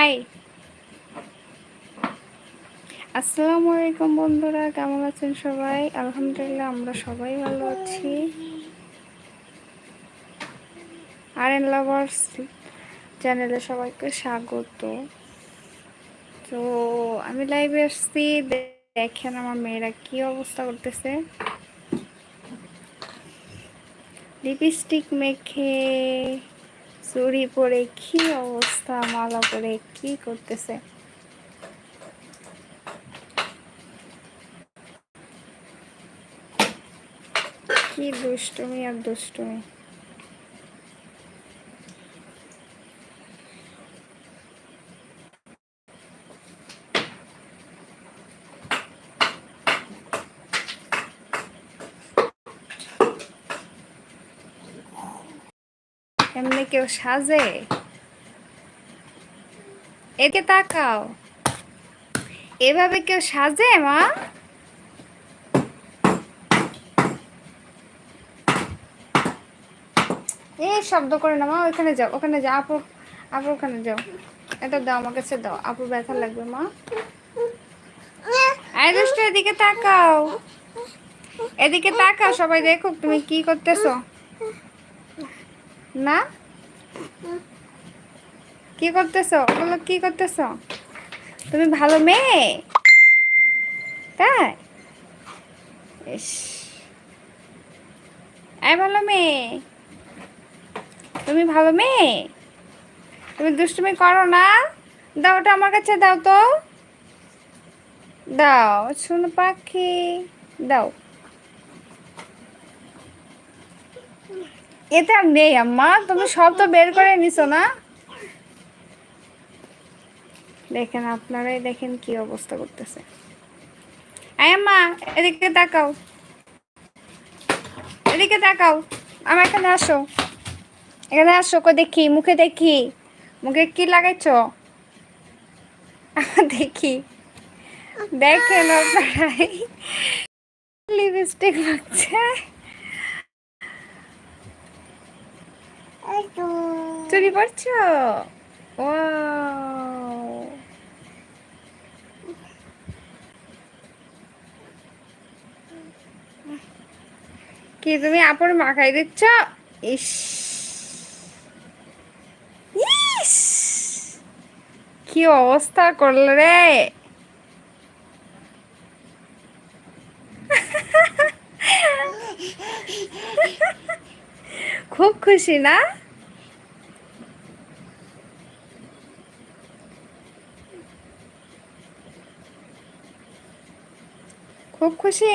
High. আসসালামু আলাইকুম বন্ধুরা, কেমন আছেন সবাই? আলহামদুলিল্লাহ আমরা সবাই ভালো আছি। আর এন লাভার্স চ্যানেলে সবাইকে স্বাগত। তো আমি লাইভে আসছি, দেখেন আমার মেয়েরা কি অবস্থা করতেছে। লিপস্টিক মেখে চুরি পরে কি অবস্থা মালা পরে কি করতেছে? কি দুষ্টুমি আর দুষ্টুমি। এমনি কেউ সাজে? একে তাকাও। এভাবে কেউ সাজে, মা? এই শব্দ করে না, মা ওখানে যাও ওখানে যাও, আপু আপু ওখানে যাও। এটা দাও, আমার কাছে দাও, আপু ব্যথা লাগবে, মা। আয় এদিকে তাকাও। এদিকে তাকাও, সবাই দেখো তুমি কি করতেছো। না? কি করতেছো? বলো, কি করতেছো? তুমি ভালো মেয়ে? তাই? ইস। ভালো মেয়ে। তুমি ভালো মেয়ে? তুমি দুষ্টুমি করো না? দাও ওটা আমার কাছে, দাও তো। দাও, শুনো পাখি। দাও। এতে আর নেই, আম্মা। তুমি সব তো বের করে নিছো না? দেখেন, আপনারাই দেখেন কি অবস্থা করতেছে। আম্মা, এদিকে তাকাও। এদিকে তাকাও। আমার এখানে আসো। এখানে আসো কো দেখি? মুখে দেখি। মুখে কি লাগাইছ? দেখি। দেখেন আপনারাই। লিপস্টিক লাগছে চুরি পড়ছো? ও কি তুমি আপন মাখাই দিচ্ছ? ইস। ইস। কি অবস্থা করলে রে? খুব খুশি না? খুব খুশি?